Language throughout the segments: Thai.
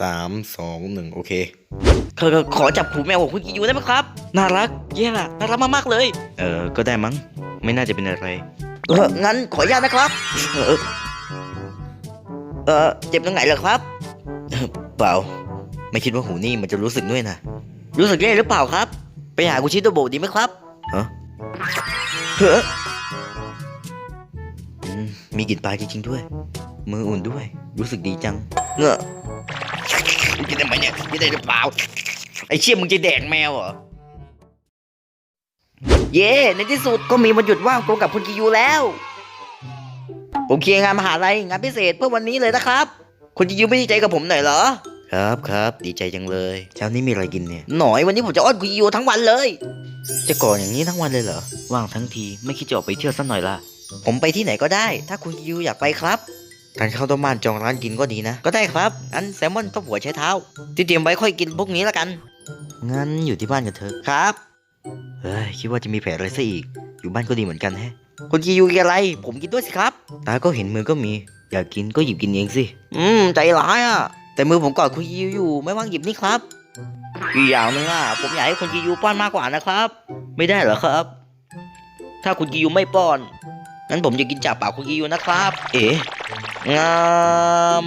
สามสองหนึ่งโอเคขอขอขอจับหูแมวของคุณกิยูได้ไหมครับ น่ารักเย่ละน่ารักมากๆเลย เออก็ได้มั้ง ไม่น่าจะเป็นอะไร เอองั้นขออนุญาตนะครับ เออเออเจ็บตรงไหนเหรอครับ เปล่า ไม่คิดว่าหูนี่มันจะรู้สึกด้วยนะ รู้สึกแย่หรือเปล่าครับ ไปหาคุณชิโตโบะดีไหมครับฮะเฮ้ออืมมีกลิ่นปลาจริงๆด้วย มืออุ่นด้วย รู้สึกดีจังเงอะ กินทำไมเนี่ยกินได้หรือเปล่าไอ้เชี่ยมึงจะแดกแมวเหรอเย่ในที่สุดก็มีวันหยุดว่างตรงกับคุณกิยูแล้ว ผมเคลียร์งานมหาลัยงานพิเศษเพื่อวันนี้เลยนะครับ คุณกิยูไม่ดีใจกับผมหน่อยเหรอ ครับครับดีใจจังเลยเช้านี้มีอะไรกินเนี่ยหน่อยวันนี้ผมจะอ้อนคุณกิยูทั้งวันเลย จะก่ออย่างนี้ทั้งวันเลยเหรอว่างทั้งทีไม่คิดจะออกไปเที่ยวสักหน่อยล่ะผมไปที่ไหนก็ได้ ถ้าคุณกิวอยากไปครับ ทานข้าวต้มบ้านจองร้านกินก็ดีนะ ก็ได้ครับงั้นแซลมอนต้มหัวใช้เท้า ที่เตรียมไว้ค่อยกินพวกนี้ละกัน งั้นอยู่ที่บ้านกันเถอะครับ เฮ้ยคิดว่าจะมีแผลอะไรซะอีก อยู่บ้านก็ดีเหมือนกันแฮะคุณกิยูกินอะไร ผมกินด้วยสิครับ ตาก็เห็นมือก็มี อยากกินก็หยิบกินเองสิ อืมใจร้ายอะ แต่มือผมกอดคุณกิยูอยู่ ไม่ว่างหยิบนี่ครับ อีกอย่างหนึงอะ ผมอยากให้คุณกิยูป้อนมากกว่านะครับ ไม่ได้เหรอครับ ถ้าคุณกิยูไม่ป้อน งั้นผมจะกินจากปากคุณกิยูนะครับ เอ๋ งาม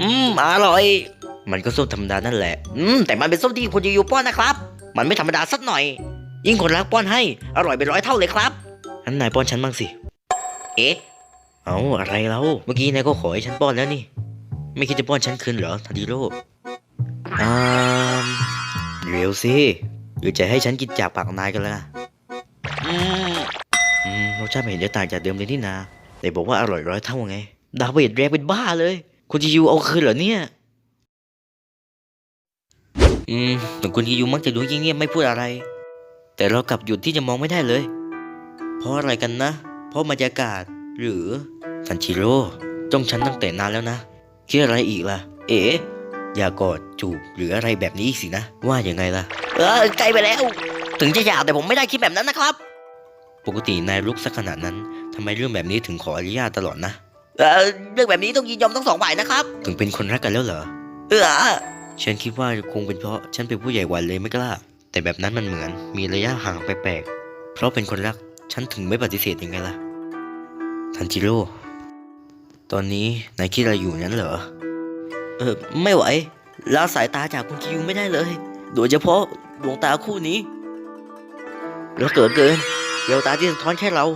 อืมอร่อย มันก็ส้มธรรมดานั่นแหละ อืมแต่มันเป็นส้มที่คุณกิยูป้อนนะครับ มันไม่ธรรมดาสักหน่อย ยิ่งคนรักป้อนให้อร่อยเป็นร้อยเท่าเลยครับงั้นนายป้อนฉันบ้างสิ เอ๊ะ เอาอะไรแล้วเมื่อกี้นายก็ขอให้ฉันป้อนแล้วนี่ ไม่คิดจะป้อนฉันคืนเหรอทันดิโร่อ่ามเร็วสิหรือจะให้ฉันกินจากปากนายกันล่ะอืมอืมรสชาติไม่เห็นจะต่างจากเดิมเลยนี่นา แต่บอกว่าอร่อยร้อยเท่าไง ดาวเวดแรงเป็นบ้าเลย คุณจิยูเอาคืนเหรอเนี่ย อืมแต่คุณจิยูมักจะดูเงียบๆไม่พูดอะไร แต่เรากลับหยุดที่จะมองไม่ได้เลย เพราะอะไรกันนะ เพราะบรรยากาศ หรือซันชิโร่จ้องฉันตั้งแต่นานแล้วนะคิดอะไรอีกล่ะ เอ๋อย่ากอดจูบหรืออะไรแบบนี้อีกสินะ ว่าอย่างไงล่ะ เออไกลไปแล้ว ถึงจะอยากแต่ผมไม่ได้คิดแบบนั้นนะครับ ปกตินายลุกสักขนาดนั้น ทำไมเรื่องแบบนี้ถึงขออนุญาตตลอดนะ เออเรื่องแบบนี้ต้องยินยอมทั้งสองฝ่ายนะครับ ถึงเป็นคนรักกันแล้วเหรอ เออฉันคิดว่าคงเป็นเพราะฉันเป็นผู้ใหญ่กว่าเลยไม่กล้า แต่แบบนั้นมันเหมือนมีระยะห่างแปลกๆเพราะเป็นคนรักฉันถึงไม่ปฏิเสธยังไงล่ะ ทันจิโร่ ตอนนี้นายคิดอะไรอยู่นั้นเหรอ เออไม่ไหวละสายตาจากคุณคิวไม่ได้เลย โดยเฉพาะดวงตาคู่นี้ แล้วเกิดเกินเดวตาที่สะท้อนแค่เรา